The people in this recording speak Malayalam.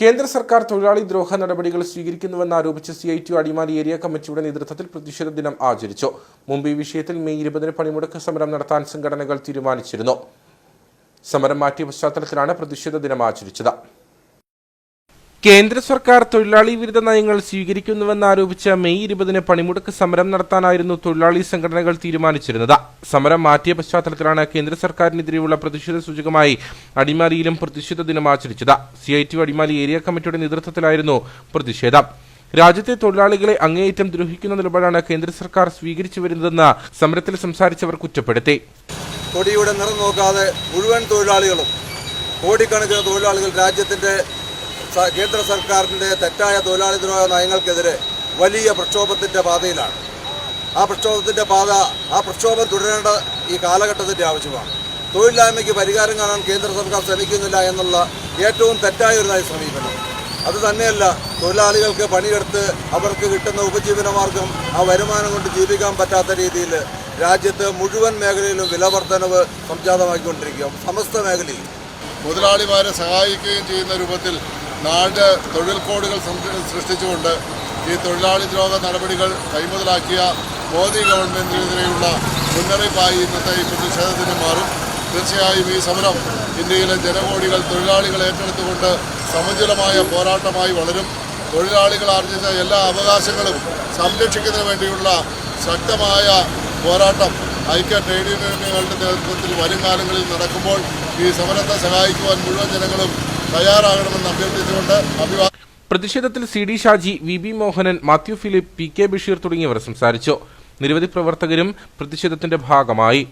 കേന്ദ്ര സർക്കാർ തൊഴിലാളി ദ്രോഹ നടപടികൾ സ്വീകരിക്കുന്നുവെന്ന് ആരോപിച്ച് C I T Adimali area കമ്മിറ്റിയുടെ നേതൃത്വത്തിൽ പ്രതിഷേധ ദിനം ആചരിച്ചു. ഈ വിഷയത്തിൽ മെയ് ഇരുപതിന് പണിമുടക്ക് സമരം നടത്താൻ സംഘടനകൾ തീരുമാനിച്ചിരുന്നു. സമരം മാറ്റിയ പശ്ചാത്തലത്തിലാണ് പ്രതിഷേധ ദിനം ആചരിച്ചത്. കേന്ദ്ര സർക്കാർ തൊഴിലാളി വിരുദ്ധ നയങ്ങൾ സ്വീകരിക്കുന്നുവെന്ന് ആരോപിച്ച മെയ് ഇരുപതിന് പണിമുടക്ക് സമരം നടത്താനായിരുന്നു തൊഴിലാളി സംഘടനകൾ തീരുമാനിച്ചിരുന്നത്. സമരം മാറ്റിയ പശ്ചാത്തലത്തിലാണ് കേന്ദ്ര സർക്കാരിനെതിരെയുള്ള പ്രതിഷേധ സൂചകമായി അടിമാലിയിലും പ്രതിഷേധ ദിനം ആചരിച്ചത്. C I T Adimali area കമ്മിറ്റിയുടെ നേതൃത്വത്തിലായിരുന്നു പ്രതിഷേധം. രാജ്യത്തെ തൊഴിലാളികളെ അങ്ങേയറ്റം ദ്രോഹിക്കുന്ന നിലപാടാണ് കേന്ദ്ര സർക്കാർ സ്വീകരിച്ചു വരുന്നതെന്ന് സമരത്തിൽ സംസാരിച്ചവർ കുറ്റപ്പെടുത്തി. കൊടിയുടെ നിറം നോക്കാതെ മുഴുവൻ തൊഴിലാളികളും കോടിക്കണക്കിന് തൊഴിലാളികൾ രാജ്യത്തിന്റെ സ- കേന്ദ്ര സർക്കാരിന്റെ തെറ്റായ തൊഴിലാളി ദ്രോഹ നയങ്ങൾക്കെതിരെ വലിയ പ്രക്ഷോഭത്തിന്റെ പാതയിലാണ്. ആ പ്രക്ഷോഭത്തിന്റെ പാത ആ പ്രക്ഷോഭം തുടരേണ്ട ഈ കാലഘട്ടത്തിന്റെ ആവശ്യമാണ്. തൊഴിലില്ലായ്മയ്ക്ക് പരിഹാരം കാണാൻ കേന്ദ്ര സർക്കാർ ശ്രമിക്കുന്നില്ല എന്നുള്ള ഏറ്റവും തെറ്റായ ഒരു സമീപനം. അത് തന്നെയല്ല തൊഴിലാളികൾക്ക് പണിയെടുത്ത് അവർക്ക് കിട്ടുന്ന ഉപജീവനമാർഗം ആ വരുമാനം കൊണ്ട് ജീവിക്കാൻ പറ്റാത്ത രീതിയിൽ രാജ്യത്ത് മുഴുവൻ മേഖലയിലും വിലവർദ്ധനവ് സംജാതമാക്കിക്കൊണ്ടിരിക്കുക സമസ്ത മേഖലയിൽ. മുതലാളിമാരെ സഹായിക്കുകയും ചെയ്യുന്ന രൂപത്തിൽ നാട് തൊഴിൽ കോഡുകൾ സൃഷ്ടിച്ചുകൊണ്ട് ഈ തൊഴിലാളി ദ്രോഹ നടപടികൾ കൈമുതലാക്കിയ മോദി ഗവൺമെന്റിനെതിരെയുള്ള മുന്നറിയിപ്പായി ഇന്നത്തെ ഈ പ്രതിഷേധത്തിന് മാറും. തീർച്ചയായും ഈ സമരം ഇന്ത്യയിലെ ജനകോടികൾ തൊഴിലാളികൾ ഏറ്റെടുത്തുകൊണ്ട് സമുചിതമായ പോരാട്ടമായി വളരും. തൊഴിലാളികൾ ആർജിച്ച എല്ലാ അവകാശങ്ങളും സംരക്ഷിക്കുന്നതിന് വേണ്ടിയുള്ള ശക്തമായ പോരാട്ടം ഐക്യ ട്രേഡ് യൂണിയനുകളുടെ നേതൃത്വത്തിൽ വരും കാലങ്ങളിൽ നടക്കുമ്പോൾ ഈ സമരത്തെ സഹായിക്കുവാൻ മുഴുവൻ ജനങ്ങളും തയ്യാറാകണമെന്ന് അഭ്യർത്ഥിച്ചുകൊണ്ട് അഭിവാദം പ്രതിഷേധത്തിൽ C D Shaji V B Mohanan Mathew Philip P K Basheer തുടങ്ങിയവർ സംസാരിച്ചു. നിരവധി പ്രവർത്തകരും പ്രതിഷേധത്തിന്റെ ഭാഗമായി.